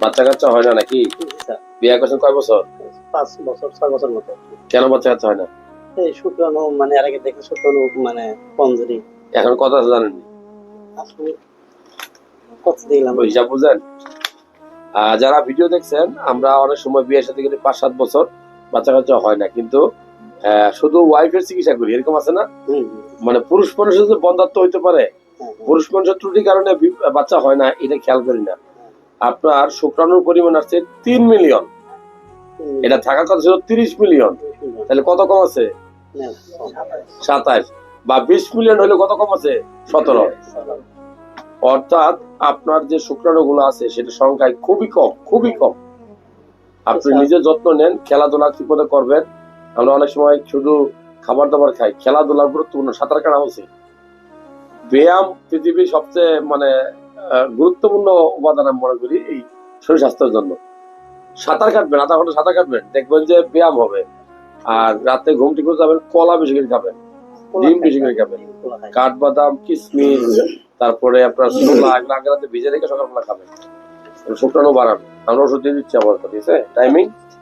বাচ্চা কাচ্চা হয় না নাকি? বিয়ে করছেন কয় বছর? পাঁচ বছর ছয় বছর মতো। কেন বাচ্চা কাচ্চা হয় না? এই শুক্রাণু মানে এর আগে দেখে শুক্রাণু মানে কমজোরি এখন কথা জানেন কত দিলাম হিসাব বুঝেন। যারা ভিডিও দেখছেন আমরা অনেক সময় বিয়ের সাথে গেলে পাঁচ সাত বছর বাচ্চা কাচ্চা হয় না। কিন্তু শুধু ওয়াইফের চিকিৎসা করি এরকম আছে না? মানে পুরুষ মানুষের যে বন্ধাত্ম হইতে পারে হ্যাঁ, হ্যাঁ। পুরুষ মানুষের ত্রুটির কারণে বাচ্চা হয় না এটা খেয়াল করি না। আপনার শুক্রাণুর পরিমাণ আছে তিন মিলিয়ন। এটা থাকার কথা ছিল তিরিশ মিলিয়ন। তাহলে কত কম আছে? সাতাশ বা বিশ মিলিয়ন হলে কত কম আছে? সতেরো। অর্থাৎ আপনার যে শুক্রাণু গুলো আছে সেটা সংখ্যায় খুবই কম খুবই কম। আপনি আচ্ছা। নিজে যত্ন নেন খেলাধুলা কি মতো করবেন। আমরা অনেক সময় শুধু খাবার দাবার খাই। খেলাধুলা গুরুত্বপূর্ণ সাঁতার কাটা উচিত। ব্যায়াম পৃথিবীর সবচেয়ে মানে গুরুত্বপূর্ণ উপাদান আমি মনে করি এই শরীর স্বাস্থ্যের জন্য। সাঁতার কাটবেন আধা ঘণ্টা সাঁতার কাটবেন দেখবেন যে ব্যায়াম হবে। আর রাতে ঘুম ঠিক করে যাবেন কলা বেশি করে খাবেন ডিম বেশি করে খাবেন। খোলা খাই। কাঠবাদাম কিশমিশ তারপরে আপনার ছোলা এগুলো আগে রাতে ভিজে রেখে সকালবেলা খাবেন। শুক্রাণু বাড়ান আমরা ওষুধ দিয়ে দিচ্ছি আমার ঠিক আছে? টাইমিং